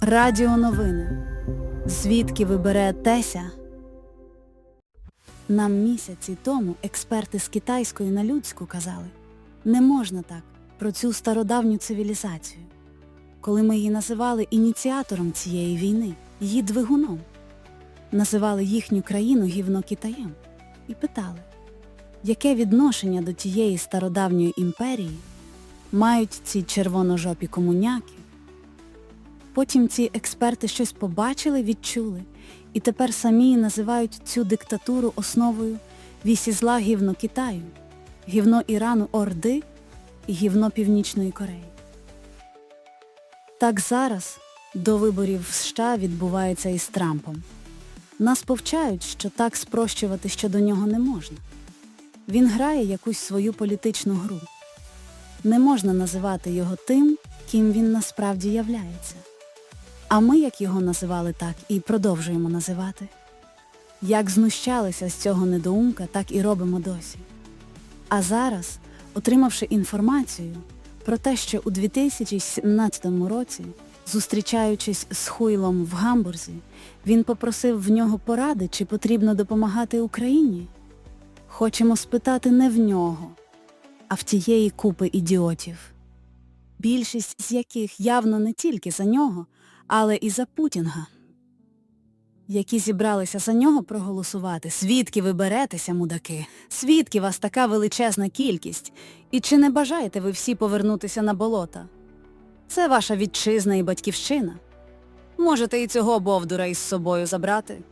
Радіо новини. Звідки ви беретеся? Нам місяці тому експерти з китайської на людську казали, не можна так про цю стародавню цивілізацію. Коли ми її називали ініціатором цієї війни, її двигуном, називали їхню країну гівно Китаєм і питали, яке відношення до тієї стародавньої імперії мають ці червоножопі комуняки, Потім ці експерти щось побачили, відчули, і тепер самі називають цю диктатуру основою вісі зла гівно Китаю, гівно Ірану Орди і гівно Північної Кореї. Так зараз до виборів в США відбувається і з Трампом. Нас повчають, що так спрощувати щодо нього не можна. Він грає якусь свою політичну гру. Не можна називати його тим, ким він насправді являється. А ми, як його називали так, і продовжуємо називати. Як знущалися з цього недоумка, так і робимо досі. А зараз, отримавши інформацію про те, що у 2017 році, зустрічаючись з Хуйлом в Гамбурзі, він попросив в нього поради, чи потрібно допомагати Україні. Хочемо спитати не в нього, а в тієї купи ідіотів. Більшість з яких явно не тільки за нього, але і за Путінга, які зібралися за нього проголосувати. Свідки ви беретеся, мудаки? Свідки вас така величезна кількість. І чи не бажаєте ви всі повернутися на болота? Це ваша вітчизна і батьківщина. Можете і цього бовдура із собою забрати.